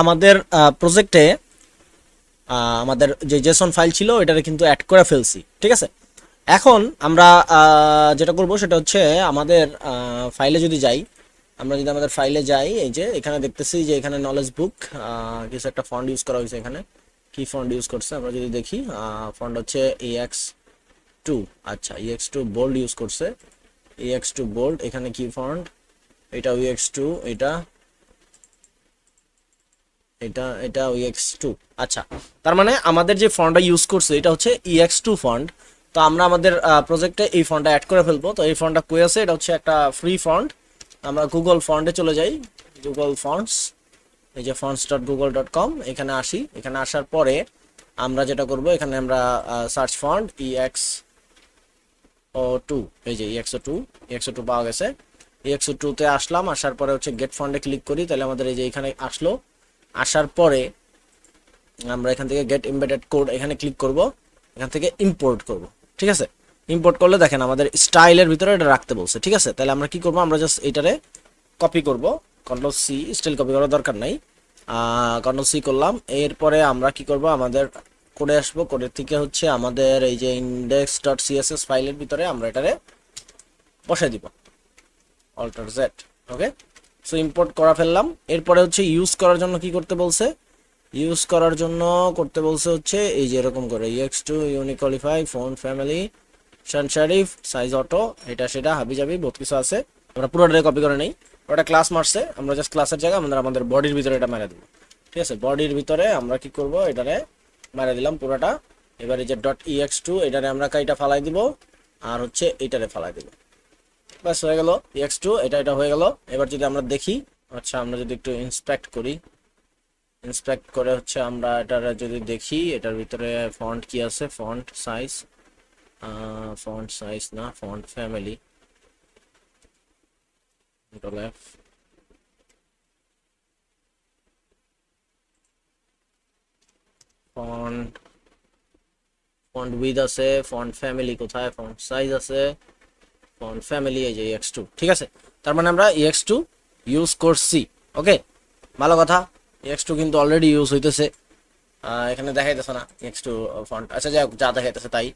আমাদের প্রজেক্টে আমাদের যে জেসন ফাইল ছিল এটারে কিন্তু অ্যাড করে ফেলছি, ঠিক আছে? এখন আমরা যেটা করব সেটা হচ্ছে আমাদের ফাইলে যদি যাই, আমরা যদি আমাদের ফাইলে যাই, এই যে এখানে দেখতেছি যে এখানে নলেজ বুক কিছু একটা ফন্ড ইউজ করা হয়েছে এখানে। কি ফন্ড ইউজ করছে? আমরা যদি দেখি ফন্ড হচ্ছে এক্স টু আচ্ছা E X two bold use করছে। এক্স টু বোল্ড এখানে কি ফন্ড এটা ইএক্স টু এটা এটা এটা ওই এক্স টু আচ্ছা তার মানে আমাদের যে ফন্ডটা ইউজ করছে, এটা হচ্ছে ইএক্স টু ফন্ড তো আমরা আমাদের প্রজেক্টে এই ফন্ডটা অ্যাড করে ফেলব। তো এই ফন্ডটা কই আছে? এটা হচ্ছে একটা ফ্রি ফন্ড আমরা গুগল ফন্ডে চলে যাই। গুগল ফন্ডস এই যে fonts dot Google dot com এখানে আসি। এখানে আসার পরে আমরা যেটা করব, এখানে আমরা search font E X O two এই যে ইএক্সও টু ইএক্সও টু পাওয়া গেছে। ইএক্সও টুতে আসলাম। আসার পরে হচ্ছে গেট ফন্ডে ক্লিক করি। তাহলে আমাদের এই যে এখানে আসলো। আসার পরে আমরা এখান থেকে গেট এমবেডেড কোড এখানে ক্লিক করব, এখান থেকে ইম্পোর্ট করব, ঠিক আছে? ইম্পোর্ট করলে দেখেন আমাদের স্টাইলের ভিতরে এটা রাখতে বলছে, ঠিক আছে? তাহলে আমরা কি করব? আমরা জাস্ট এটারে কপি করব কন্ট্রোল সি স্টাইল কপি করার দরকার নাই। কন্ট্রোল সি করলাম, এরপরে আমরা কি করব? আমাদের কোডে আসব কোডের থেকে হচ্ছে আমাদের এই যে ইন্ডেক্স ডট সিএসএস ফাইলের ভিতরে আমরা এটারে বসাই দিব। Alter Z okay so import করা ফেললাম। এরপরে হচ্ছে ইউজ করার জন্য কি করতে বলছে? ইউজ করার জন্য করতে বলছে হচ্ছে এই যে এরকম করে E X two ইউনিকলিফাই font family sans serif size auto এটা সেটা, হাবি জাবি, বহুত কিছু আছে। আমরা পুরোটারে কপি করে নেই। ওটা ক্লাস মারছে, আমরা জাস্ট ক্লাসের জায়গায় আমরা আমাদের বডির ভিতরে এটা মেরে দেবো। ঠিক আছে? বডির ভিতরে আমরা কি করব? এটারে মেরে দিলাম পুরোটা। এবার যে ডট ইএক্স টু এটারে আমরা কাইটা ফালাই দিব। আর হচ্ছে এটারে ফালাই দিব। ব্যাস, হয়ে গেল এক্স টু এটা এটা হয়ে গেল। এবার যদি আমরা দেখি আচ্ছা আমরা যদি একটু ইন্সপেক্ট করি। ইন্সপেক্ট করে হচ্ছে আমরা এটার যদি দেখি, এটার ভিতরে ফন্ট কি আছে? ফন্ট সাইজ ফন্ট সাইজ না font family font font weight আছে ফন্ট ফ্যামিলি কোথায়? ফন্ট সাইজ আছে। ফন্ট ফ্যামিলি এই যে এক্স টু ঠিক আছে? তার মানে আমরা এক্স টু ইউজ করছি ওকে ভালো কথা এক্স টু কিন্তু অলরেডি ইউজ হইতেছে। এখানে দেখাইতেছে না এক্স টু ফন্ট আচ্ছা যাই যা দেখাইতেছে তাই।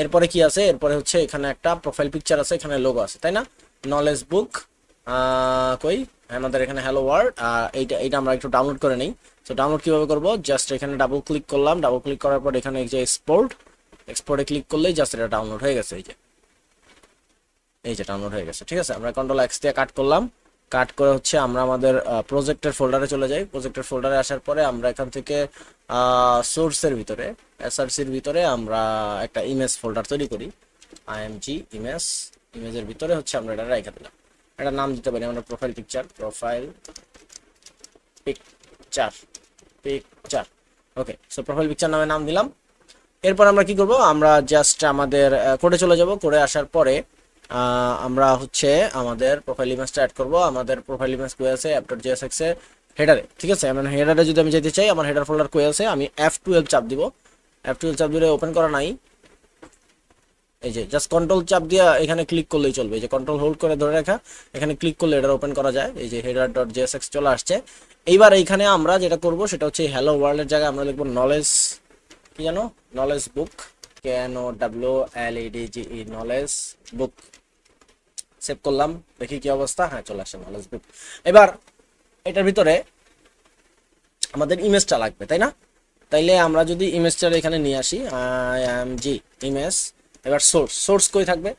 এরপরে কি আছে? এরপরে হচ্ছে এখানে একটা প্রোফাইল পিকচার আছে, এখানে লোগো আছে, তাই না? নলেজ বুক কই? আমাদের এখানে হ্যালো ওয়ার্ড এইটা এইটা আমরা একটু ডাউনলোড করে নিই। তো ডাউনলোড কীভাবে করব? জাস্ট এখানে ডাবল ক্লিক করলাম। ডাবল ক্লিক করার পর এখানে এই যে এক্সপোর্ট এক্সপোর্টে ক্লিক করলেই জাস্ট এটা ডাউনলোড হয়ে গেছে, এই যে। এই যে ডাউনলোড হয়ে গেছে, ঠিক আছে? আমরা কন্ট্রোল এক্স দিয়ে কাট করলাম। কাট করে হচ্ছে আমরা আমাদের প্রজেক্টের ফোল্ডারে চলে যাই। প্রজেক্টের ফোল্ডারে আসার পরে আমরা এখান থেকে সোর্সের ভিতরে এসআরসির ভিতরে আমরা একটা ইমেজ ফোল্ডার তৈরি করি। আইএমজি ইমেজ ইমেজের ভিতরে হচ্ছে আমরা এটা রেখে দিলাম। একটা নাম দিতে পারি আমরা profile picture profile picture picture okay so profile picture নামে নাম দিলাম। এরপর আমরা কি করব? আমরা জাস্ট আমাদের কোডে চলে যাব। কোডে আসার পরে আমরা হচ্ছে আমাদের প্রোফাইল ইমেজটা অ্যাড করব। আমাদের প্রোফাইল ইমেজ কই আছে? অ্যাপ ডট জিএসএক্স এ। হেডারে ঠিক আছে? মানে হেডারে যদি আমি যেতে চাই, আমার হেডার ফোল্ডার কই আছে? আমি এফ টুয়েলভ চাপ দিব। এফ টুয়েলভ চাপ দিলে ওপেন করা নাই। এই যে জাস্ট কন্ট্রোল চাপ দিয়ে এখানে ক্লিক করলেই চলবে। এই যে কন্ট্রোল হোল্ড করে ধরে রাখা। এখানে ক্লিক করলে এটা ওপেন করা যায়। এই যে হেডার ডট জিএসএক্স চলে আসছে। এইবার এইখানে আমরা যেটা করব, সেটা হচ্ছে হ্যালো ওয়ার্ল্ডের জায়গায় আমরা লিখব নলেজ কি জানো? Knowledge book K N W L E D G E knowledge book save করলাম, দেখি কি অবস্থা। হ্যাঁ চলে আসে নলেজ বুক এবার, এটার ভিতরে আমাদের ইমেজটা লাগবে, তাই না? তাইলে আমরা যদি ইমেজটা এখানে নিয়ে আসি আই এম জি ইমেজ এবার সোর্স সোর্স কই থাকবে?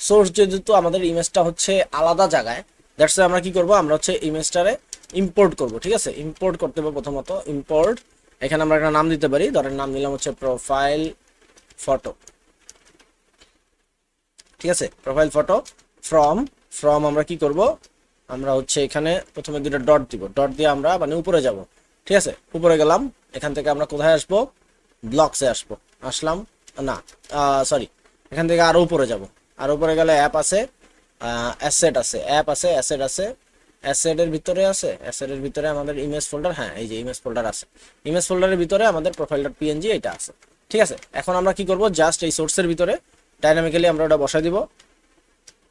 সোর্স যেহেতু আমাদের ইমেজটা হচ্ছে আলাদা জায়গায় দ্যাটস আমরা কি করব? আমরা হচ্ছে ইমেজটারে ইম্পোর্ট করব, ঠিক আছে? ইম্পোর্ট করতে হবে প্রথমত ইম্পোর্ট এখানে আমরা একটা নাম দিতে পারি, ধরেন নাম দিলাম হচ্ছে প্রোফাইল ফটো ঠিক আছে? প্রোফাইল ফটো ফ্রম ফ্রম আমরা কি করব? আমরা হচ্ছে এখানে প্রথমে দুটো ডট দিব। ডট দিয়ে আমরা মানে উপরে যাব। ঠিক আছে? উপরে গেলাম। এখান থেকে আমরা কোথায় আসব? ব্লকসে আসব। আসলাম? না সরি এখান থেকে আরও উপরে যাব। আর উপরে গেলে অ্যাপ আছে। অ্যাসেট আছে। অ্যাপ আছে অ্যাসেট আছে। অ্যাসেটের ভিতরে আছে? অ্যাসেটের ভিতরে আমাদের ইমেজ ফোল্ডার হ্যাঁ এই যে ইমেজ ফোল্ডার আছে। ইমেজ ফোল্ডারের ভিতরে আমাদের প্রোফাইল ডট পিএনজি এটা আছে। ঠিক আছে? এখন আমরা কি করব? জাস্ট এই সোর্সের ভিতরে ডাইনামিক্যালি আমরা ওটা বসাই দিব।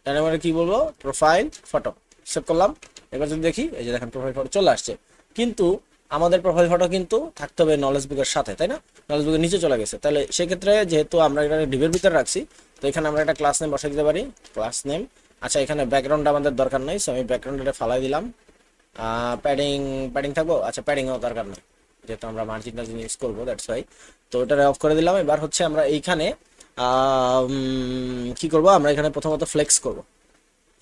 ডাইনামিক্যালি কি বলব? প্রোফাইল ফটো সেভ করলাম। এবার যদি দেখি, এই যে দেখেন প্রোফাইল ফটো চলে আসছে। কিন্তু আমাদের প্রোফাইল ফটো কিন্তু থাকতে হবে নলেজ বুকের সাথে, তাই না? নলেজ বুকের নিচে চলে গেছে। তাহলে সেক্ষেত্রে যেহেতু আমরা এটা ডিবের ভিতরে রাখছি, তো এখানে আমরা একটা ক্লাস নেম বসাই দিতে পারি। ক্লাস নেম আচ্ছা এখানে ব্যাকগ্রাউন্ড আমাদের দরকার নেই সো আমি ব্যাকগ্রাউন্ডটা ফালাই দিলাম। প্যাডিং প্যাডিং থাকব? আচ্ছা প্যাডিংও দরকার নেই। যেহেতু আমরা মার্জিন টার্জিন ইউজ করব দ্যাটস ওয়াই তো ওটা অফ করে দিলাম। এবার হচ্ছে আমরা এইখানে কি করব? আমরা এখানে প্রথমত ফ্লেক্স করব।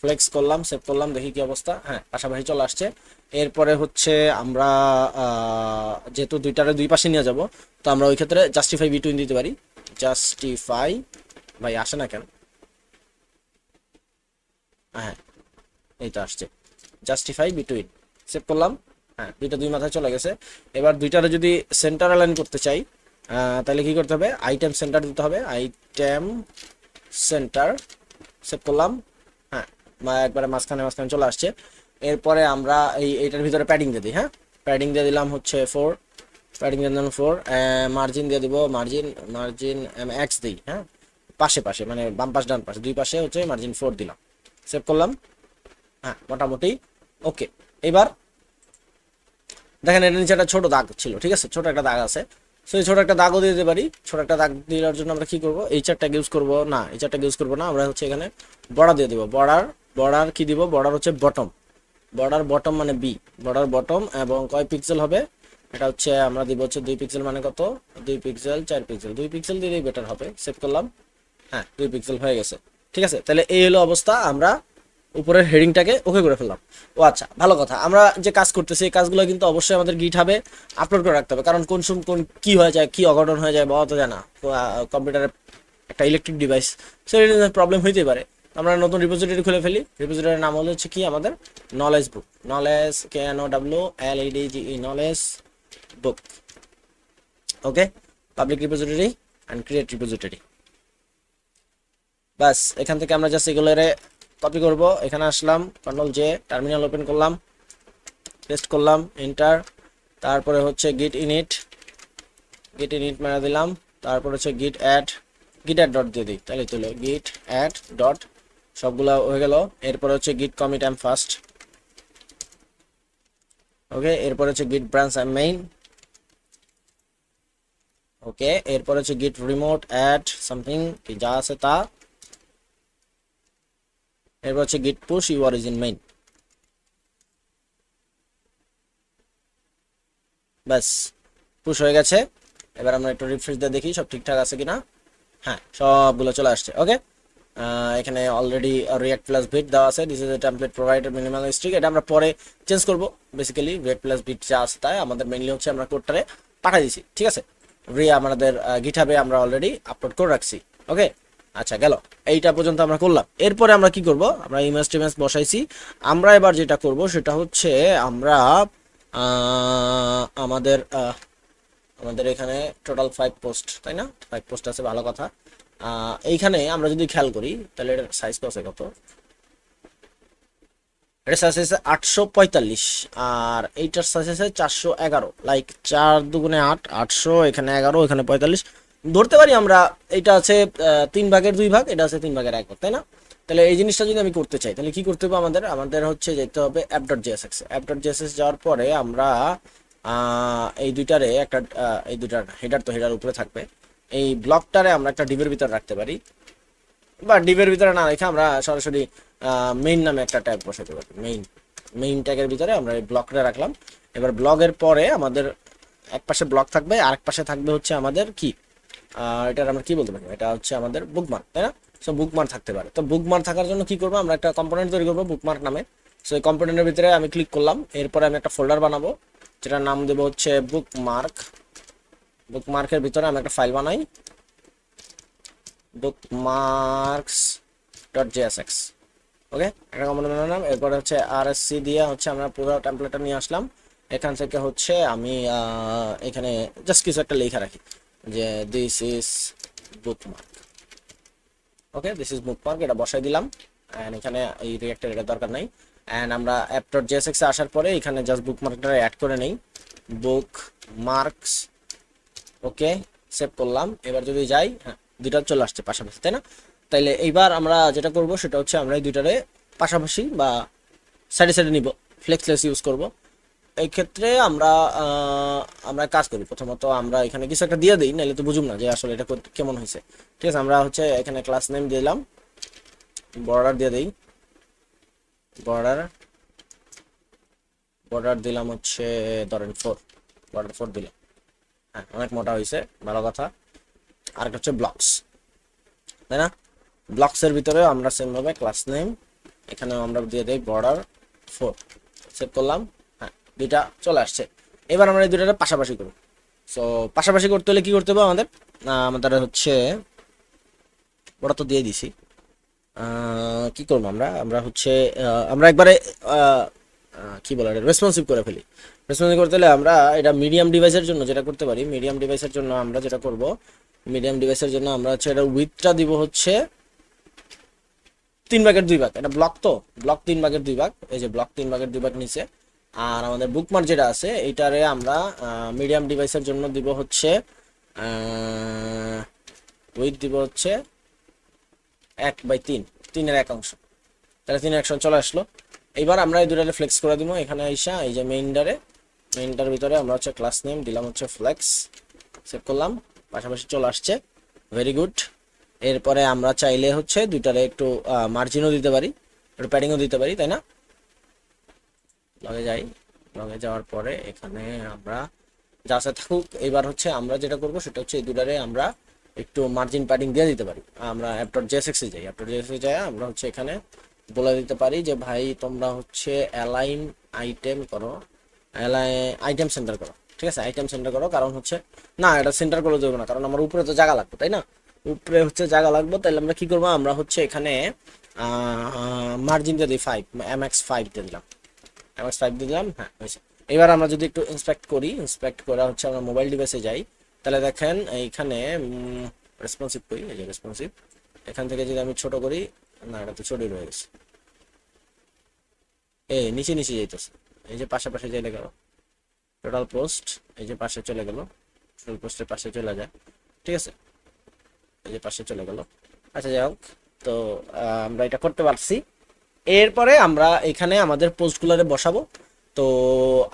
ফ্লেক্স করলাম সেভ করলাম, দেখি কি অবস্থা। হ্যাঁ পাশাপাশি চলে আসছে। এরপরে হচ্ছে আমরা যেহেতু দুইটারে দুই পাশে নিয়ে যাব, তো আমরা ওই ক্ষেত্রে জাস্টিফাই বিটুইন দিতে পারি। জাস্টিফাই ভাই আসে না কেন? হ্যাঁ এই তো আসছে। জাস্টিফাই বিটুইন সেভ করলাম। হ্যাঁ দুইটা দুই মাথায় চলে গেছে। এবার দুইটারে যদি সেন্টার অ্যালাইন করতে চাই তাহলে কি করতে হবে? আইটেম সেন্টার দিতে হবে। আইটেম সেন্টার সেভ করলাম। হ্যাঁ একবারে মাঝখানে মাঝখানে চলে আসছে। এরপরে আমরা এই এইটার ভিতরে প্যাডিং দিয়ে দিই হ্যাঁ? প্যাডিং দিয়ে দিলাম হচ্ছে ফোর প্যাডিং দিয়ে দিলাম ফোর মার্জিন দিয়ে দিব মার্জিন মার্জিন এক্স দিই হ্যাঁ? পাশে পাশে মানে বাম পাশ, ডান পাশে, দুই পাশে হচ্ছে মার্জিন ফোর দিলাম। সেভ করলাম। হ্যাঁ মোটামুটি ওকে এবার, দেখেন এর নিচে একটা ছোট দাগ ছিল, ঠিক আছে? ছোট একটা দাগ আছে। সো এই ছোট একটা দাগও দিয়ে দিতে পারি। ছোট একটা দাগ দেওয়ার জন্য আমরা কি করব? এই চারটা ইউজ করব? না, এই চারটা ইউজ করব না। আমরা হচ্ছে এখানে বর্ডার দিয়ে দিব। বর্ডার বর্ডার কি দিব? বর্ডার হচ্ছে বটম বর্ডার বটম মানে বি বর্ডার বটম এবং কয় পিক্সেল হবে? এটা হচ্ছে আমরা দিব হচ্ছে দুই পিক্সেল মানে কত? দুই পিক্সেল চার পিক্সেল দুই পিক্সেল দিলেই বেটার হবে। সেভ করলাম। হ্যাঁ দুই পিক্সেল হয়ে গেছে। ঠিক আছে? তাহলে এই হলো অবস্থা। আমরা উপরের হেডিংটাকে ওকে করে ফেললাম। ও আচ্ছা ভালো কথা। আমরা যে কাজ করতেছি, এই কাজগুলো কিন্তু অবশ্যই আমাদের গিট হবে আপলোড করে রাখতে হবে। কারণ কোন সময় কোন কি হয়ে যায়, কি অঘটন হয়ে যায় বাবা অত জানা। কম্পিউটারের একটা ইলেকট্রিক ডিভাইস সেটা প্রবলেম হইতে পারে। আমরা নতুন রিপোজিটরি খুলে ফেলি। রিপোজিটরির নাম হলো হচ্ছে কি আমাদের? Knowledge book knowledge K N O W L E D G E knowledge book okay public repository and create repository বাস এখান থেকে আমরা জাস্ট এগুলোরে কপি করব। এখানে আসলাম কন্ট্রোল জে টার্মিনাল ওপেন করলাম পেস্ট করলাম এন্টার তারপরে হচ্ছে গিট ইনিট গিট ইনিট মেরে দিলাম, তারপর হচ্ছে গিট অ্যাড গিট অ্যাড ডট দিয়ে দিই, তাহলে চলো গিট অ্যাড ডট সবগুলো হয়ে গেল। এরপর হচ্ছে গিট কমিট অ্যাম ফার্স্ট ওকে এরপর হচ্ছে গিট ব্রাঞ্চ অ্যাম মেইন ওকে এরপর হচ্ছে গিট রিমোট অ্যাড সামথিং কি যা আছে তা। এরপর হচ্ছে git push u origin main ব্যাস পুশ হয়ে গেছে। এবার আমরা একটু রিফ্রেশ দিয়ে দেখি সব ঠিকঠাক আছে কিনা। হ্যাঁ সবগুলো চলে আসছে ওকে এখানে অলরেডি রিয়াক্ট প্লাস ভিট দেওয়া আছে। This is a template provider minimal strict এটা আমরা পরে চেঞ্জ করব। বেসিক্যালি রিয়াক্ট প্লাস বিট যা আছে তাই আমাদের মেইনলি হচ্ছে আমরা কোডটারে পাঠিয়ে দিছি ঠিক আছে? রিয়া আমাদের গিটহাবে আমরা অলরেডি আপলোড করে রাখছি ওকে আচ্ছা গেল। এইটা পর্যন্ত আমরা করলাম। এরপরে আমরা কি করব? আমরা ইমেজ টিমেজ বসাইছি। আমরা এবার যেটা করব সেটা হচ্ছে আমরা আমাদের আমাদের এখানে টোটাল ফাইভ পোস্ট তাই না? ফাইভ পোস্ট আছে, ভালো কথা। এইখানে আমরা যদি খেয়াল করি, তাহলে এটার সাইজ আছে কত? এটা সাইজ আছে আটশো পঁয়তাল্লিশ, আর এইটার সাইজ আছে চারশো এগারো। লাইক চার দুগুণে আট, আটশো, এখানে এগারো, এখানে পঁয়তাল্লিশ। ধরতে পারি আমরা, এটা আছে তিন ভাগের দুই ভাগ, এটা আছে তিন ভাগের এক ভাগ, তাই না? তাহলে এই জিনিসটা যদি আমি করতে চাই, তাহলে কি করতে হবে আমাদের? আমাদের হচ্ছে যেতে হবে app dot JSX app dot JSX যাওয়ার পরে আমরা এই দুইটারে একটা এই দুইটার হেডার তো হেডার উপরে থাকবে। এই ব্লকটারে আমরা একটা ডিবের ভিতরে রাখতে পারি। বা ডিবের ভিতরে না রেখে আমরা সরাসরি মেইন নামে একটা ট্যাগ বসাতে পারি। মেইন মেইন ট্যাগের ভিতরে আমরা এই ব্লকটা রাখলাম। এবার ব্লগের পরে আমাদের এক পাশে ব্লক থাকবে আর এক পাশে থাকবে হচ্ছে আমাদের কি? এটার আমরা কি বলতে পারি? এটা হচ্ছে আমাদের বুকমার্ক তাই না? সো বুকমার্ক থাকতে পারে। তো বুকমার্ক থাকার জন্য কি করব? আমরা একটা কম্পোনেন্ট তৈরি করব বুকমার্ক নামে। সো এই কম্পোনেন্টের ভিতরে আমি ক্লিক করলাম। এরপরে আমি একটা ফোল্ডার বানাবো, যেটার নাম দেবো হচ্ছে বুকমার্ক বুকমার্কের ভিতরে আমি একটা ফাইল বানাই। বুকমার্কস ডট জেএসএক্স ওকে একটা কম্পোনেন্টের নাম এরপরে হচ্ছে আরএসসি দিয়ে হচ্ছে আমরা পুরো টেমপ্লেটটা নিয়ে আসলাম। এখান থেকে হচ্ছে আমি এখানে জাস্ট কিছু একটা লেখা রাখি। যে this is bookmark okay this is bookmark এটা বসাই দিলাম। অ্যান্ড এখানে এই রিয়াক্টের এটা দরকার নাই। অ্যান্ড আমরা অ্যাপ ডট জেএসএক্সে আসার পরে এখানে জাস্ট বুকমার্কটা অ্যাড করে নেই। বুক মার্কস ওকে সেভ করলাম। এবার যদি যাই হ্যাঁ দুইটা চলে আসছে পাশাপাশি, তাই না? তাইলে এইবার আমরা যেটা করব সেটা হচ্ছে আমরা এই দুইটারে পাশাপাশি বা সাইডে সাইডে নিব। ফ্লেক্সলেস ইউজ করব। এই ক্ষেত্রে আমরা আমরা কাজ করি। প্রথমত আমরা এখানে কিছু একটা দিয়ে দিই নাহলে তো বুঝুম না যে আসলে এটা কেমন হয়েছে। ঠিক আছে, আমরা হচ্ছে এখানে ক্লাস নেম দিলাম। বর্ডার দিয়ে দিই। বর্ডার বর্ডার দিলাম হচ্ছে, ধরেন ফোর বর্ডার ফোর দিলাম। হ্যাঁ অনেক মোটা হয়েছে, ভালো কথা। আর একটা হচ্ছে ব্লকস তাই না? ব্লকসের ভিতরে আমরা সেম ভাবে ক্লাস নেম এখানে আমরা দিয়ে দিই বর্ডার ফোর সেভ করলাম। দুইটা চলে আসছে। এবার আমরা এই দুইটার পাশাপাশি করব। সো পাশাপাশি করতে হলে কি করতে হবে আমাদের? আমাদের হচ্ছে ওটা তো দিয়ে দিছি। কি করব আমরা? আমরা হচ্ছে আমরা একবারে কি বলে রেসপন্সিভ করে ফেলি। রেসপন্সিভ করতে হলে আমরা এটা মিডিয়াম ডিভাইসের জন্য যেটা করতে পারি মিডিয়াম ডিভাইসের জন্য আমরা যেটা করব মিডিয়াম ডিভাইসের জন্য আমরা হচ্ছে এটা উইথটা দিব হচ্ছে তিন ভাগের দুই ভাগ। এটা ব্লক তো? ব্লক তিন ভাগের দুই ভাগ। এই যে ব্লক তিন ভাগের দুই ভাগ নিচে। আর আমাদের বুকমার্ক যেটা আছে এইটারে আমরা মিডিয়াম ডিভাইসের জন্য দিব হচ্ছে উইথ দিব হচ্ছে এক বাই তিন, তিনের এক অংশ। তাহলে তিনের একশো চলে আসলো। এইবার আমরা এই দুটারে ফ্লেক্স করে দিব। এখানে আইসা এই যে মেইনটারে মেইনটার ভিতরে আমরা হচ্ছে ক্লাস নেম দিলাম হচ্ছে ফ্লেক্স সেভ করলাম, পাশাপাশি চলে আসছে। ভেরি গুড এরপরে আমরা চাইলে হচ্ছে দুইটারে একটু মার্জিনও দিতে পারি, একটু প্যাডিংও দিতে পারি, তাই না? লগে যাই। লগে যাওয়ার পরে এখানে আমরা যা থাকুক, এবার হচ্ছে আমরা যেটা করব সেটা হচ্ছে এই দুটারে আমরা একটু মার্জিন প্যাডিং দিয়ে দিতে পারি। আমরা অ্যাপটর জেএসএক্সে যাই। অ্যাপটর জেএসএক্সে যাই, আমরা হচ্ছে এখানে বলে দিতে পারি যে, ভাই, তোমরা হচ্ছে অ্যালাইন আইটেম করো। অ্যালাই আইটেম সেন্টার করো। ঠিক আছে? আইটেম সেন্টার করো, কারণ হচ্ছে, না, এটা সেন্টার করে দেবো না, কারণ আমার উপরে তো জায়গা লাগবে, তাই না? উপরে হচ্ছে জায়গা লাগবে তাহলে আমরা কি করব? আমরা হচ্ছে এখানে মার্জিন দিয়ে দিই ফাইভ এম এক্স ফাইভ দিয়ে দিলাম। ফাইভ দিয়ে দিলাম। হ্যাঁ হয়েছে। এবার আমরা যদি একটু ইন্সপেক্ট করি ইন্সপেক্ট করা হচ্ছে আমরা মোবাইল ডিভাইসে যাই। তাহলে দেখেন, এইখানে রেসপন্সিভ করি, এই যে রেসপন্সিভ এখান থেকে যদি আমি ছোট করি, না, এটা তো ছোটই রয়ে গেছে। এই নিচে নিচে যাইতেছে। এই যে পাশাপাশি চলে গেল। টোটাল পোস্ট এই যে পাশে চলে গেল। টোটাল পোস্টের পাশে চলে যায়। ঠিক আছে? এই যে পাশে চলে গেল। আচ্ছা যাই হোক। তো আমরা এটা করতে পারছি। এরপরে আমরা এখানে আমাদের পোস্টগুলোরে বসাবো। তো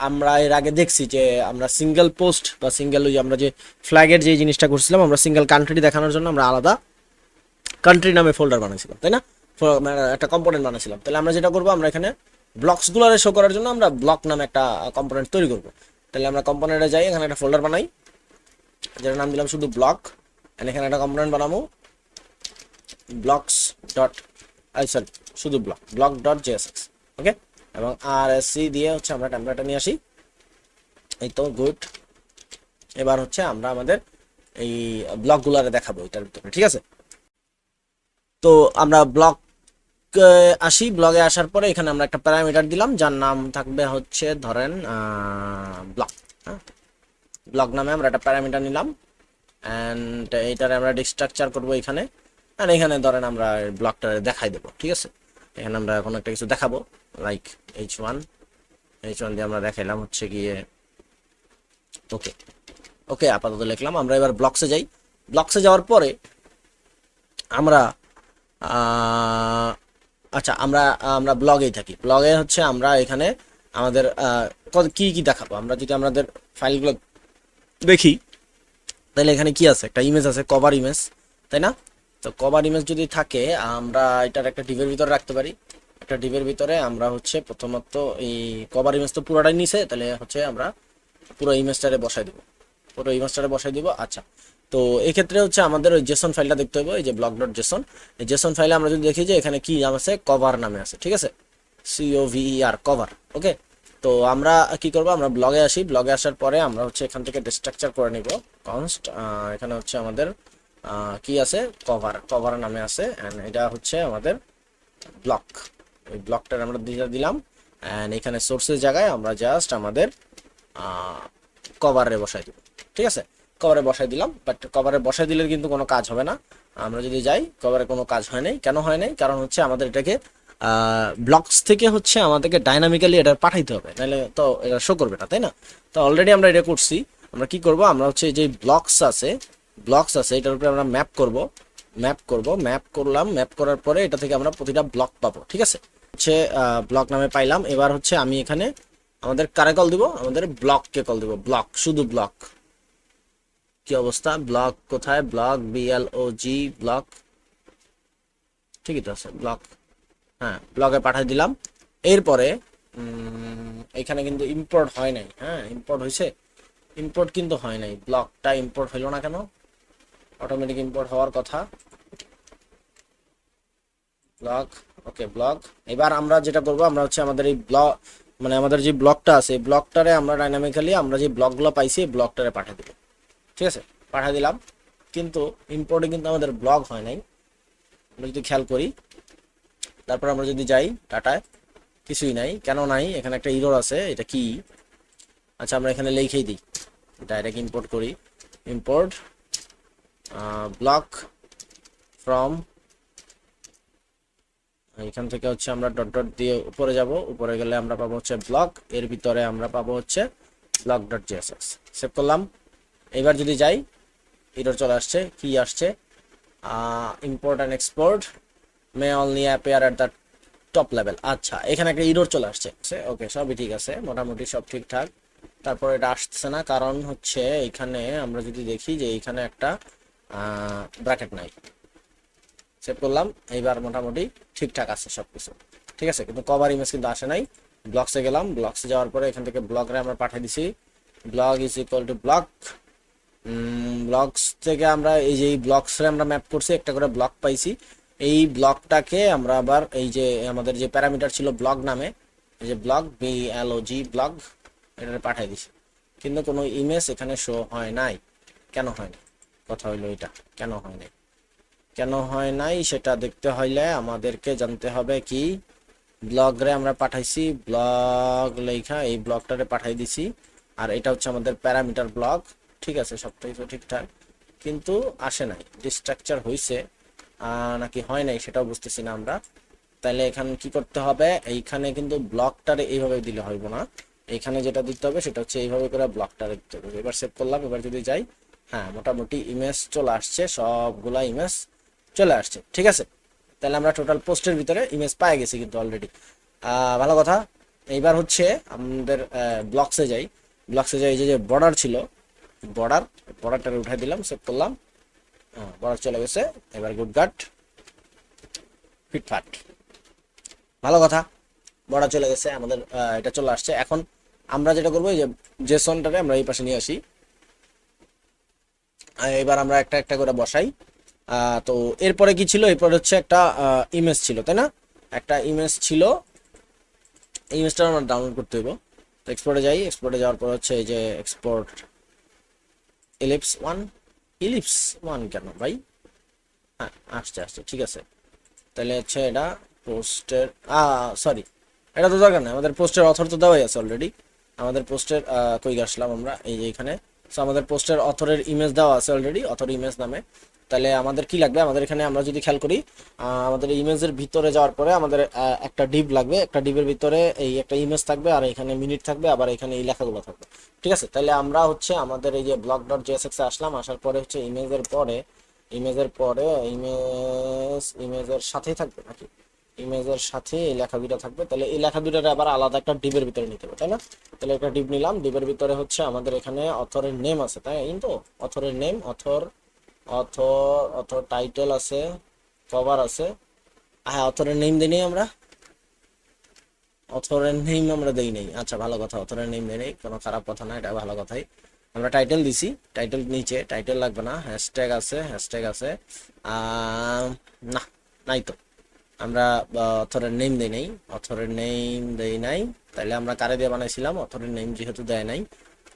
আমরা এর আগে দেখছি যে আমরা সিঙ্গেল পোস্ট বা সিঙ্গেল ওই আমরা যে ফ্ল্যাগের যে জিনিসটা করছিলাম, আমরা সিঙ্গেল কান্ট্রি দেখানোর জন্য আমরা আলাদা কান্ট্রি নামে ফোল্ডার বানাইছিলাম, তাই না? মানে একটা কম্পোনেন্ট বানাইছিলাম। তাহলে আমরা যেটা করব, আমরা এখানে ব্লকসগুলোরে শো করার জন্য আমরা ব্লক নামে একটা কম্পোনেন্ট তৈরি করব। তাহলে আমরা কম্পোনেন্টে যাই, এখানে একটা ফোল্ডার বানাই। যেটার নাম দিলাম শুধু ব্লক এখানে একটা কম্পোনেন্ট বানাবো। ব্লকস ডট সরি শুধু block block dot JSX okay এবং আর সি দিয়ে হচ্ছে আমরা টেমপ্লেটটা নিয়ে আসি। এই তো গুড এবার হচ্ছে আমরা আমাদের এই ব্লকগুলারে দেখাবো এটার ভিতরে, ঠিক আছে? তো আমরা ব্লক আসি ব্লগে আসার পরে এখানে আমরা একটা প্যারামিটার দিলাম, যার নাম থাকবে হচ্ছে, ধরেন ব্লক হ্যাঁ? ব্লক নামে আমরা একটা প্যারামিটার নিলাম অ্যান্ড এইটারে আমরা ডিস্ট্রাকচার করব এখানে। আর এখানে ধরেন আমরা ব্লকটা দেখাই দেবো, ঠিক আছে? এখানে আমরা কোনো একটা কিছু দেখাবো like H one H one দিয়ে আমরা দেখাইলাম হচ্ছে গিয়ে ওকে ওকে আপাতত লিখলাম, আমরা এবার ব্লকসে যাই। ব্লকসে যাওয়ার পরে আমরা আচ্ছা আমরা আমরা ব্লগেই থাকি। ব্লগে হচ্ছে আমরা এখানে আমাদের কি কি দেখাবো? আমরা যদি আমাদের ফাইলগুলো দেখি, তাহলে এখানে কি আছে? একটা ইমেজ আছে কভার ইমেজ তাই না? তো কভার ইমেজ যদি থাকে, আমরা এটার একটা ডিভের ভিতরে রাখতে পারি। একটা ডিভের ভিতরে আমরা হচ্ছে প্রথমত এই কভার ইমেজ তো পুরোটাই নিছে, তাহলে হচ্ছে আমরা পুরো ইমেজটারে বসাই দেবো। পুরো ইমেজটারে বসাই দিব আচ্ছা। তো এই ক্ষেত্রে হচ্ছে আমাদের ওই জেসন ফাইলটা দেখতে হবে এই যে ব্লক ডট জেসন এই জেসন ফাইলে আমরা যদি দেখি যে এখানে কি নাম আছে, কভার নামে আছে, ঠিক আছে? C O V E R cover, okay? তো আমরা কি করব, আমরা ব্লগে আসি। ব্লগে আসার পরে আমরা হচ্ছে এখান থেকে ডিস্ট্রাকচার করে নিব। কনস্ট এখানে হচ্ছে আমাদের কি আছে? কভার কভার নামে আছে অ্যান্ড এটা হচ্ছে আমাদের ব্লক ওই ব্লকটার আমরা দিলাম অ্যান্ড এখানে সোর্সের জায়গায় আমরা জাস্ট আমাদের কভারে বসাই দিব। ঠিক আছে? কভারে বসাই দিলাম বাট কভারে বসাই দিলে কিন্তু কোনো কাজ হবে না। আমরা যদি যাই কভারে কোনো কাজ হয় নাই। কেন হয় নাই? কারণ হচ্ছে আমাদের এটাকে ব্লকস থেকে হচ্ছে আমাদেরকে ডাইনামিক্যালি এটা পাঠাইতে হবে। নাহলে তো এটা শো করবে না, তাই না? তো অলরেডি আমরা এটা করছি। আমরা কি করব? আমরা হচ্ছে যে ব্লকস আছে ব্লকস আছে, এটার উপরে আমরা ম্যাপ করব ম্যাপ করব ম্যাপ করলাম ম্যাপ করার পরে এটা থেকে আমরা প্রতিটা ব্লক পাবো, ঠিক আছে? হচ্ছে ব্লক নামে পাইলাম, এবার হচ্ছে আমি এখানে আমাদের কারে কল দিব? আমাদের ব্লককে কল দিব ব্লক শুধু ব্লক কি অবস্থা? ব্লক কোথায়? Block B L O G block ঠিকই তো আছে ব্লক হ্যাঁ ব্লকে পাঠিয়ে দিলাম। এরপরে এখানে কিন্তু ইম্পোর্ট হয় নাই। হ্যাঁ ইম্পোর্ট হয়েছে? ইম্পোর্ট কিন্তু হয় নাই। ব্লকটা ইম্পোর্ট হইল না কেন? অটোমেটিক ইম্পোর্ট হওয়ার কথা। ব্লক ওকে ব্লক এবার আমরা যেটা করব, আমরা হচ্ছে আমাদের এই ব্লক মানে আমাদের যে ব্লকটা আছে ব্লকটারে আমরা ডাইনামিক্যালি আমরা যে ব্লকগুলো পাইছি, এই ব্লকটারে পাঠিয়ে দিব ঠিক আছে? পাঠিয়ে দিলাম। কিন্তু ইম্পোর্টে কিন্তু আমাদের ব্লক হয় নাই। আমরা যদি খেয়াল করি, তারপর আমরা যদি যাই টাটায়, কিছুই নাই। কেন নাই? এখানে একটা ইরোর আছে, এটা কি? আচ্ছা আমরা এখানে লিখেই দিই। ডাইরেক্ট ইম্পোর্ট করি। ইম্পোর্ট ব্লক ফ্রম এখান থেকে হচ্ছে আমরা ডট ডট দিয়ে উপরে যাব। উপরে গেলে আমরা পাবো হচ্ছে ব্লক এর ভিতরে আমরা পাবো হচ্ছে ব্লক ডট জিএসএস সেভ করলাম। এবার যদি যাই এরর চলে আসছে, কি আসছে? Import and export may only appear at the top level আচ্ছা এখানে একটা ইরোর চলে আসছে। ওকে সবই ঠিক আছে, মোটামুটি সব ঠিকঠাক। তারপর এটা আসছে না, কারণ হচ্ছে এখানে আমরা যদি দেখি যে এখানে একটা ব্র্যাকেট নাই। সেভ করলাম, এইবার মোটামুটি ঠিকঠাক আছে সব কিছু ঠিক আছে, কিন্তু কভার ইমেজ কিন্তু আসে নাই। ব্লকসে গেলাম ব্লকসে যাওয়ার পরে এখান থেকে ব্লগরে আমরা পাঠিয়ে দিছি। Blog is equal to block blocks থেকে আমরা এই যে এই ব্লকসে আমরা ম্যাপ করছি, একটা করে ব্লক পাইছি। এই ব্লকটাকে আমরা আবার এই যে আমাদের যে প্যারামিটার ছিল ব্লগ নামে, এই যে blog B L O G blog এটা পাঠিয়ে দিছি। কিন্তু কোনো ইমেজ এখানে শো হয় নাই। কেন হয় নাই? কথা হইল এটা। কেন হয় নাই? কেন হয় নাই সেটা দেখতে হইলে আমাদেরকে জানতে হবে কি? ব্লগরে আমরা পাঠাইছি, ব্লগ লেখা এই ব্লগটারে পাঠাই দিছি। আর এটা হচ্ছে আমাদের প্যারামিটার ব্লগ। ঠিক আছে, সবটাই তো ঠিকঠাক। কিন্তু আসে নাই, ডিস্ট্রাকচার হয়েছে নাকি হয় নাই সেটাও বুঝতেছি না আমরা। তাহলে এখানে কি করতে হবে? এইখানে কিন্তু ব্লকটারে এইভাবে দিলে হইব না। এখানে যেটা দিতে হবে সেটা হচ্ছে এইভাবে করে ব্লকটারে দিতে হবে। এবার সেভ করলাম, এবার যদি যাই হ্যাঁ মোটামুটি ইমেজ চলে আসছে, সবগুলা ইমেজ চলে আসছে, ঠিক আছে? তাহলে আমরা টোটাল পোস্টের ভিতরে ইমেজ পাই গেছি কিন্তু অলরেডি ভালো কথা। এইবার হচ্ছে আমাদের ব্লকসে যাই। ব্লকসে যাই যে বর্ডার ছিল বর্ডার বর্ডারটাকে উঠাই দিলাম সেভ করলাম। বর্ডার চলে গেছে। এবার গুড গাট ফিটফাট ভালো কথা। বর্ডার চলে গেছে, আমাদের এটা চলে আসছে। এখন আমরা যেটা করব, এই যে জেসনটাকে আমরা এই পাশে নিয়ে আসি। এবার আমরা একটা একটা করে বসাই। তো এরপরে কি ছিল? এরপরে হচ্ছে একটা ইমেজ ছিল, তাই না? একটা ইমেজ ছিল। ইমেজটা আমরা ডাউনলোড করতে হইব। তো এক্সপোর্টে যাই। এক্সপোর্টে যাওয়ার পর হচ্ছে এই যে export ellipse one ellipse one কেন ভাই? হ্যাঁ আসছে আসছে, ঠিক আছে। তাহলে হচ্ছে এটা পোস্টের সরি এটা তো দরকার নেই। আমাদের পোস্টের অথর তো দেওয়াই আছে অলরেডি আমাদের পোস্টের কই আসলাম আমরা? এই যে এখানে। সো আমাদের পোস্টের অথরের ইমেজ দেওয়া আছে অলরেডি অথর ইমেজ নামে। তাহলে আমাদের কি লাগবে? আমাদের এখানে আমরা যদি খেয়াল করি আমাদের ইমেজের ভিতরে যাওয়ার পরে আমাদের একটা ডিপ লাগবে। একটা ডিপের ভিতরে এই একটা ইমেজ থাকবে, আর এখানে মিনিট থাকবে, আবার এখানে এই লেখাগুলো থাকবে। ঠিক আছে? তাহলে আমরা হচ্ছে আমাদের এই যে ব্লগ ডট জেএসএক্স আসলাম, আসার পরে হচ্ছে ইমেজের পরে ইমেজের পরে ইমেজ ইমেজের সাথেই থাকবে নাকি? ইমেজের সাথে এই লেখা দুটা থাকবে। তাহলে এই লেখা দুটার আবার আলাদা একটা ডিপের ভিতরে নিতে হবে, তাই না? তাহলে একটা ডিপ নিলাম, ডিপের ভিতরে হচ্ছে আমাদের এখানে অথরের নেম আছে, তাই কিন্তু অথরের name author author author title আছে কভার আছে। হ্যাঁ অথরের নেম দিই আমরা? অথরের নেম আমরা দেই নাই। আচ্ছা ভালো কথা, অথরের নেম দেই নাই, কোনো খারাপ কথা না, এটা ভালো কথাই। আমরা টাইটেল দিছি টাইটেল নিচে টাইটেল লাগবে না হ্যাশট্যাগ আছে হ্যাশট্যাগ আছে। না, নাই তো। আমরা অথরের নেম দেই নাই। অথরের নেম দেই নাই। তাহলে আমরা কারে দিয়ে বানাইছিলাম? অথরের নেম যেহেতু দেয় নাই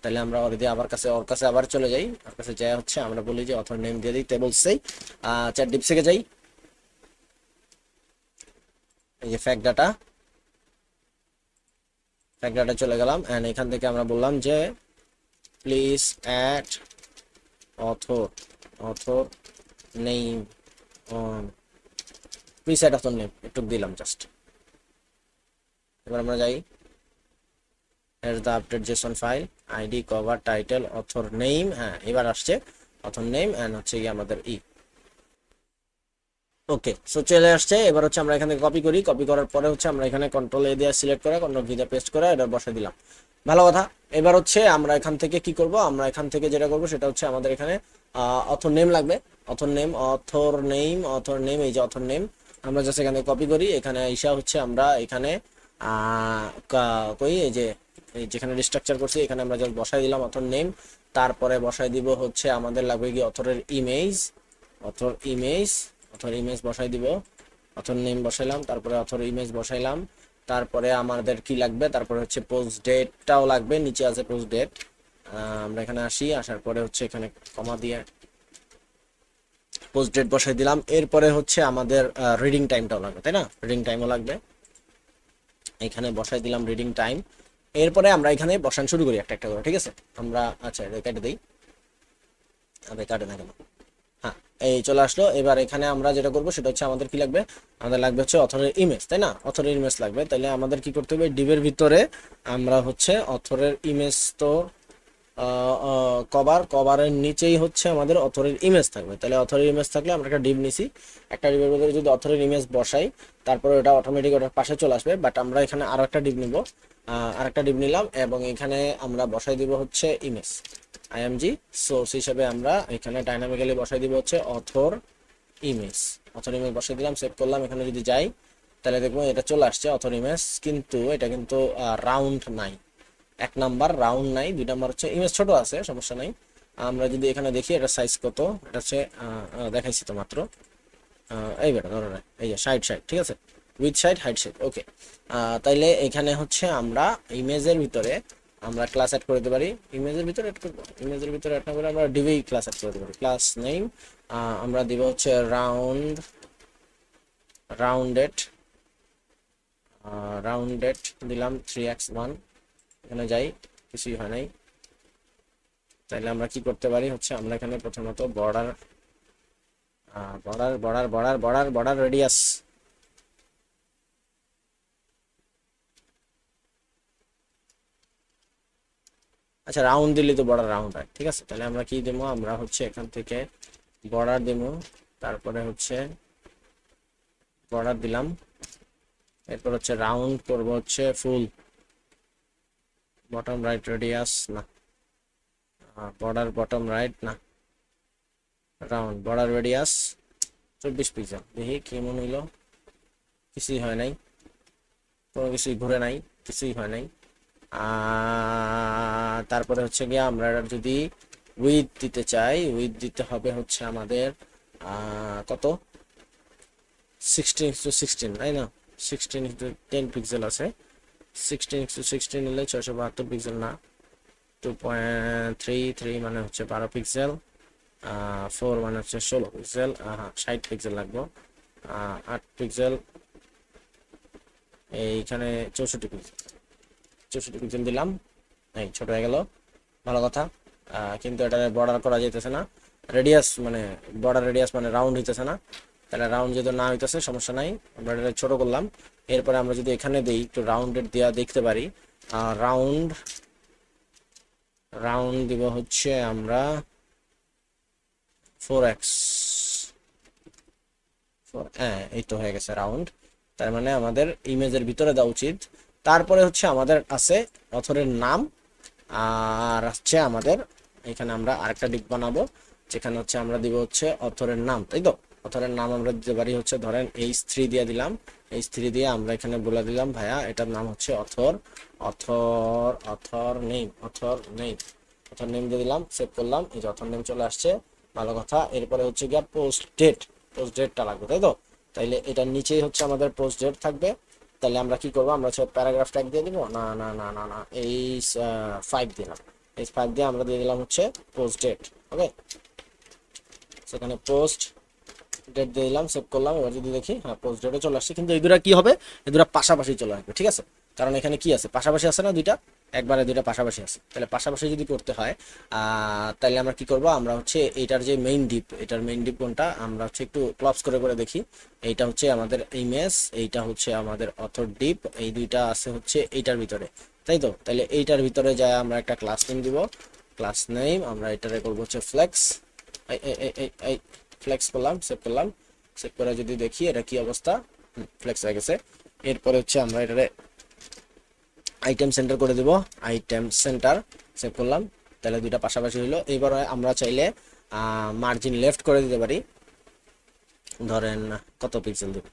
তাহলে আমরা দিয়ে আবার কাছে, ওর কাছে আবার চলে যাই। ওর কাছে যা হচ্ছে আমরা বলি যে অথর নেম দিয়ে দিই। টেবলসেই চ্যাট ডিপসেকে যাই। এই যে ফ্যাক্ট ডাটা ফ্যাক্ট ডাটা চলে গেলাম। এন্ড এখান থেকে আমরা বললাম যে please add author author name on add author name একটু দিলাম জাস্ট এবার আমরা যাই। Here's the update json file id cover, title, author name হ্যাঁ এবার আসছে অথর নেম and হচ্ছে গিয়ে আমাদের ই ওকে সো চলে আসছে, এবার হচ্ছে আমরা এখানে কপি করি কপি করার পরে হচ্ছে আমরা এখানে কন্ট্রোল এ দিয়ে সিলেক্ট করে কন্ট্রোল ভি দিয়ে পেস্ট করে এটা বসে দিলাম। ভালো কথা, এবার হচ্ছে আমরা এখান থেকে কি করব? আমরা এখান থেকে যেটা করব সেটা হচ্ছে আমাদের এখানে অথর নেম লাগবে। Author name author name author name এই যে অথর নেম আমরা জাস্ট এখানে কপি করি। এখানে ঈশা হচ্ছে আমরা এখানে কই, এই যে যেখানে রিস্ট্রাকচার করছি, এখানে আমরা জাস্ট বসাই দিলাম অথর নেম তারপরে বসাই দিব হচ্ছে আমাদের লাগবে কি অথরের image author image author image বসাই দিব। অথর নেম বসাইলাম, তারপরে অথর ইমেজ বসাইলাম। তারপরে আমাদের কি লাগবে? তারপরে হচ্ছে পোস্ট ডেটটাও লাগবে, নিচে আছে পোস্ট ডেট আমরা এখানে আসি, আসার পরে হচ্ছে এখানে কমা দিয়ে পোস্ট ডেট বসাই দিলাম। এরপরে হচ্ছে আমাদের রিডিং টাইমটাও লাগবে, তাই না? রিডিং টাইমও লাগবে। এখানে বসাই দিলাম রিডিং টাইম এরপরে আমরা এখানে বসান শুরু করি একটা একটা করে, ঠিক আছে? আমরা আচ্ছা এটা কেটে দিই। আরে কাটে না কেন? হ্যাঁ এই চলে আসলো। এবার এখানে আমরা যেটা করব, সেটা হচ্ছে আমাদের কি লাগবে? আমাদের লাগবে হচ্ছে অথরের ইমেজ তাই না? অথরের ইমেজ লাগবে। তাহলে আমাদের কি করতে হবে? ডিবের ভিতরে আমরা হচ্ছে অথরের ইমেজ তো কভার কভারের নিচেই হচ্ছে আমাদের অথরের ইমেজ থাকবে। তাহলে অথরের ইমেজ থাকলে আমরা একটা ডিপ নিছি। একটা ডিবের ভিতরে যদি অথরের ইমেজ বসাই, তারপরে ওটা অটোমেটিক ওটার পাশে চলে আসবে বাট আমরা এখানে আরও একটা ডিপ নিব। আর একটা ডিপ নিলাম, এবং এখানে আমরা বসাই দিব হচ্ছে ইমেজ আইএমজি সোর্স হিসেবে আমরা এখানে ডাইনামিক্যালি বসাই দিব হচ্ছে অথর ইমেজ অথর ইমেজ বসাই দিলাম সেভ করলাম, এখানে যদি যাই, তাহলে দেখব এটা চলে আসছে অথর ইমেজ কিন্তু এটা কিন্তু রাউন্ড নাই। এক নাম্বার রাউন্ড নাই, দুই নাম্বার হচ্ছে ইমেজ ছোট আছে, সমস্যা নাই। আমরা যদি এখানে দেখি, এটা সাইজ কত? এটা হচ্ছে দেখাইছি তো মাত্র। এই বেটা, ধরো না এই যে সাইড সাইড ঠিক আছে? Width side height side okay তাইলে এখানে হচ্ছে আমরা ইমেজের ভিতরে আমরা ক্লাস অ্যাড করে দিতে পারি। ইমেজের ভিতরে অ্যাড করব। ইমেজের ভিতরে অ্যাড করে আমরা ডিভি ক্লাস অ্যাড করে দিতে পারি। ক্লাস নেম আমরা দিব হচ্ছে রাউন্ড রাউন্ডেড রাউন্ডেড দিলাম থ্রি এক্স ওয়ান এখানে যাই, কিছুই হয় নাই। তাইলে আমরা কি করতে পারি? হচ্ছে আমরা এখানে প্রথমত border border border border border border radius আচ্ছা রাউন্ড দিলে তো বর্ডার রাউন্ড হয়, ঠিক আছে? তাহলে আমরা কি দেবো আমরা হচ্ছে এখান থেকে বর্ডার দেবো তারপরে হচ্ছে বর্ডার দিলাম। এরপর হচ্ছে রাউন্ড করব হচ্ছে ফুল বটম রাইট রেডিয়াস না। বর্ডার বটম রাইট না। রাউন্ড বর্ডার রেডিয়াস চব্বিশ পিক্সেল দেখি কেমন হইল। কিছুই হয় নাই। কোনো কিছুই ঘুরে নাই, কিছুই হয় নাই। তারপরে হচ্ছে গিয়ে আমরা যদি উইথ দিতে চাই উইথ দিতে হবে হচ্ছে আমাদের কত? সিক্সটিন ইন্টু সিক্সটিন তাই না? সিক্সটিন ইন্টু টেন পিক্সেল আছে। সিক্সটিন ইন্টু সিক্সটিন নিলে বাহাত্তর পিক্সেল না। টু পয়েন্ট থ্রি থ্রি মানে হচ্ছে বারো পিক্সেল ফোর মানে হচ্ছে ষোলো পিক্সেল ষাট পিক্সেল লাগবে। আট পিক্সেল এইখানে চৌষট্টি পিক্সেল চৌষট্টি পিক্সেল দিলাম, এই ছোট হয়ে গেল, ভালো কথা। কিন্তু এটা বর্ডার করা যেতেছে না। রেডিয়াস মানে বর্ডার রেডিয়াস মানে রাউন্ড হইতেছে না। তাহলে রাউন্ড যদি না হইতেছে, সমস্যা নাই। আমরা এটা ছোট করলাম। এরপরে আমরা যদি এখানে দেই, একটু রাউন্ডেড দেওয়া দেখতে পারি। রাউন্ড রাউন্ড দিব হচ্ছে আমরা ফোর এক্স হ্যাঁ এই তো হয়ে গেছে রাউন্ড তার মানে আমাদের ইমেজের ভিতরে দেওয়া উচিত। তারপরে হচ্ছে আমাদের আছে অথরের নাম, আর হচ্ছে আমাদের, এখানে আমরা আরেকটা ডিপ বানাবো, যেখানে হচ্ছে আমরা দিব হচ্ছে অথরের নাম, তাই তো? অথরের নাম আমরা দিতে পারি হচ্ছে, ধরেন এইচ থ্রি দিয়ে দিলাম এইচ থ্রি দিয়ে আমরা এখানে বলে দিলাম, ভাইয়া, এটার নাম হচ্ছে author author author name author name. Author name দিয়ে দিলাম সেভ করলাম, এই যে অথর নেম চলে আসছে, ভালো কথা। এরপরে হচ্ছে গিয়া পোস্ট ডেট পোস্ট ডেটটা লাগবে, তাই তো? তাইলে এটার নিচেই হচ্ছে আমাদের পোস্ট ডেট থাকবে। তাহলে আমরা কি করব? আমরা হচ্ছে প্যারাগ্রাফ ট্যাগ দিয়ে দিব? না না না না না, এই ফাইভ দিলাম। এই ফাইভ দিয়ে আমরা দিয়ে দিলাম হচ্ছে পোস্ট ডেট ওকে সেখানে পোস্ট ডেট দিয়ে দিলাম সেভ করলাম, এবার যদি দেখি হ্যাঁ পোস্ট ডেটে চলে আসছে। কিন্তু এই দুটা কি হবে? এই দুটা পাশাপাশি চলে আসবে, ঠিক আছে? কারণ এখানে কি আছে? পাশাপাশি আছে না দুইটা? একবারে দুইটা পাশাপাশি আছে। তাহলে পাশাপাশি যদি করতে হয় তাহলে আমরা কি করব? আমরা হচ্ছে এইটার যে মেইন ডিপ এটার মেইন ডিপ কোনটা? আমরা হচ্ছে একটু ক্লপস করে করে দেখি। এইটা হচ্ছে আমাদের ইমেজ এইটা হচ্ছে আমাদের অথর ডিপ এই দুইটা আছে হচ্ছে এইটার ভিতরে। তাই তো? তাহলে এইটার ভিতরে যায় আমরা একটা ক্লাস নেম দিব। ক্লাস নেম আমরা এটারে করব হচ্ছে ফ্লেক্স ফ্লেক্স করলাম সেভ করলাম। সেভ করে যদি দেখি এটা কি অবস্থা ফ্লেক্স হয়ে গেছে। এরপরে হচ্ছে আমরা এটারে আইটেম সেন্টার করে দেব। আইটেম সেন্টার সেভ করলাম, তাহলে দুইটা পাশাপাশি হইল। এবার আমরা চাইলে মার্জিন লেফট করে দিতে পারি। ধরেন কত পিক্সেল দেব?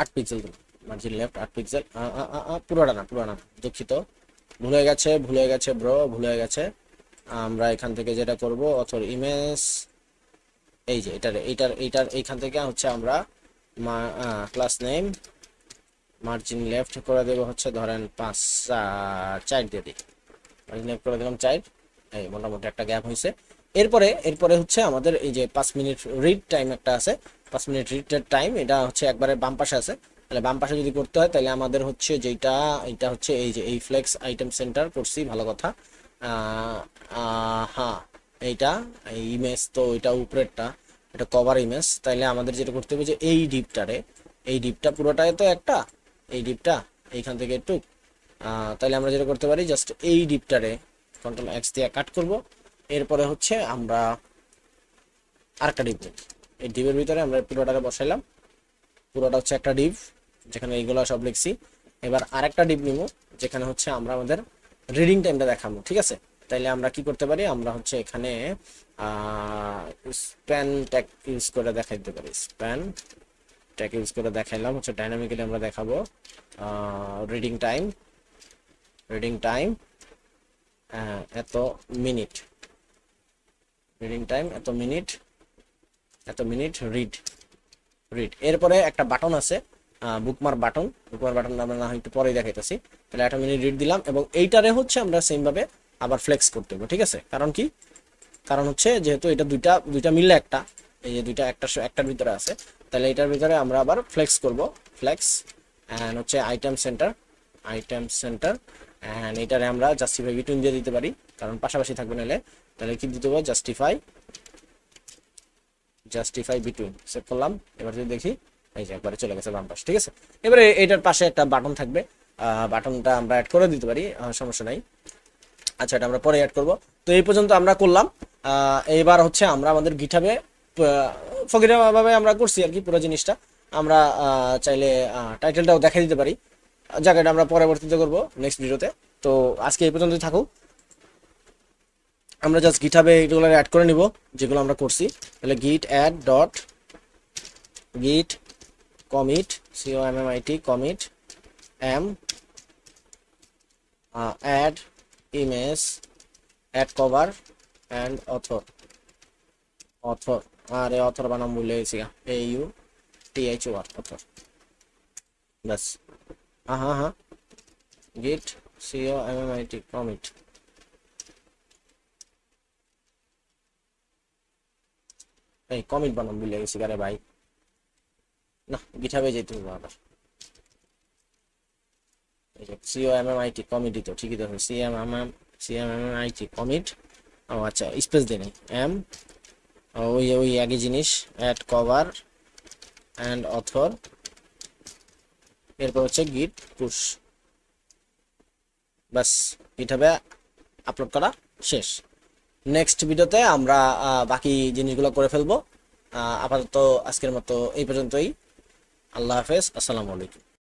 আট পিক্সেল দেব। মার্জিন লেফট আট পিক্সেল পুরোটা না পুরোটা না, দুঃখিত। ভুল হয়ে গেছে, ভুল হয়ে গেছে ব্রো ভুল হয়ে গেছে। আমরা এখান থেকে যেটা করব অথর ইমেজ এই যে, এটার এইটার এইটার এইখান থেকে হচ্ছে আমরা ক্লাস নেম মার্জিন লেফট করে দেবো হচ্ছে ধরেন পাঁচ চার দিয়ে দিই। মার্জিন লেফট করে দিলাম চার। এই মোটামুটি একটা গ্যাপ হয়েছে। এরপরে এরপরে হচ্ছে আমাদের এই যে পাঁচ মিনিট রিড টাইম একটা আছে। পাঁচ মিনিট রিডের টাইম এটা হচ্ছে একবারে বাম পাশে আছে। তাহলে বাম পাশে যদি করতে হয়, তাহলে আমাদের হচ্ছে যেটা এটা হচ্ছে এই যে, এই ফ্লেক্স আইটেম সেন্টার করছি, ভালো কথা। হ্যাঁ এইটা, এই ইমেজ তো এটা উপরেরটা, এটা কভার ইমেজ তাইলে আমাদের যেটা করতে হবে যে এই ডিপটারে এই ডিপটা পুরোটাই তো একটা, এই ডিপটা এইখান থেকে একটু তাহলে আমরা যেটা করতে পারি জাস্ট এই ডিপটারে কন্ট্রোল এক্স দিয়ে কাট করব, এরপরে হচ্ছে আমরা আরেকটা ডিপ নেব এই ডিপের ভিতরে আমরা পুরোটাকে বসাইলাম, পুরোটা হচ্ছে একটা ডিপ যেখানে এইগুলো সব লিখছি। এবার আরেকটা ডিপ নিব, যেখানে হচ্ছে আমরা আমাদের রিডিং টাইমটা দেখাবো, ঠিক আছে? তাইলে আমরা কি করতে পারি? আমরা হচ্ছে এখানে স্প্যান ট্যাগ ইউজ করে দেখাই দিতে পারি। স্প্যান ট্যাগ ইউজ করে দেখাইলাম, হচ্ছে ডাইনামিক্যালি আমরা দেখাবো। রিডিং টাইম রিডিং টাইম এত মিনিট রিডিং টাইম এত মিনিট এত মিনিট রিড রিড এরপরে একটা বাটন আছে বুকমার বাটন বুকমার বাটন আমরা না হয় একটু পরেই দেখাইতেছি। তাহলে একটা মিনিট রিড দিলাম এবং এইটারে হচ্ছে আমরা সেম ভাবে আবার ফ্লেক্স করতে হবে, ঠিক আছে? কারণ কি? কারণ হচ্ছে যেহেতু এটা দুইটা দুইটা মিললে একটা, এই যে দুইটা একটা একটার ভিতরে আছে, তাহলে এটার ভিতরে আমরা আবার ফ্লেক্স করব ফ্লেক্স অ্যান্ড হচ্ছে item center item center and এটারে আমরা জাস্টিফাই বিটুইন দিয়ে দিতে পারি, কারণ পাশাপাশি থাকবে নাহলে, তাহলে কি দিতে হবে? জাস্টিফাই জাস্টিফাই বিটুইন সেভ করলাম, এবার যদি দেখি, এই যে একবারে চলে গেছে বাম পাশ, ঠিক আছে? এবারে এটার পাশে একটা বাটন থাকবে বাটনটা আমরা অ্যাড করে দিতে পারি সমস্যা নাই। আচ্ছা এটা আমরা পরে অ্যাড করব। তো এই পর্যন্ত আমরা করলাম। এইবার হচ্ছে আমরা আমাদের গিঠাবে ফকিরাভাবে আমরা করছি আর কি পুরো জিনিসটা। আমরা চাইলে টাইটেলটাও দেখা দিতে পারি। জায়গাটা আমরা পরবর্তীতে করব নেক্সট ভিডিওতে তো আজকে এই পর্যন্তই থাকুক। আমরা জাস্ট গিঠাবে এগুলো অ্যাড করে নিব, যেগুলো আমরা করছি। তাহলে git add dot git commit C O M M I T commit M add image add cover and author author আর এই অথর বানাম ভুলে গেছি A U T H O R author ব্যাস। হ্যাঁ হ্যাঁ git C O M M I T commit এই commit বানাম ভুলে গেছি আরে ভাই। না গিঠাবে যেতে হবে আবার। C O M M I T commit তো ঠিকই তো C M M M C M M M I T commit ও আচ্ছা স্পেস দিয়ে নেই এম ওই ওই একই জিনিস অ্যাড কভার অ্যান্ড অথর এরপর হচ্ছে গিট পুশ বাস গিটহাবে আপলোড করা শেষ। নেক্সট ভিডিওতে আমরা বাকি জিনিসগুলো করে ফেলব। আপাতত আজকের মতো এই পর্যন্তই। আল্লাহ হাফেজ, আসসালামু আলাইকুম।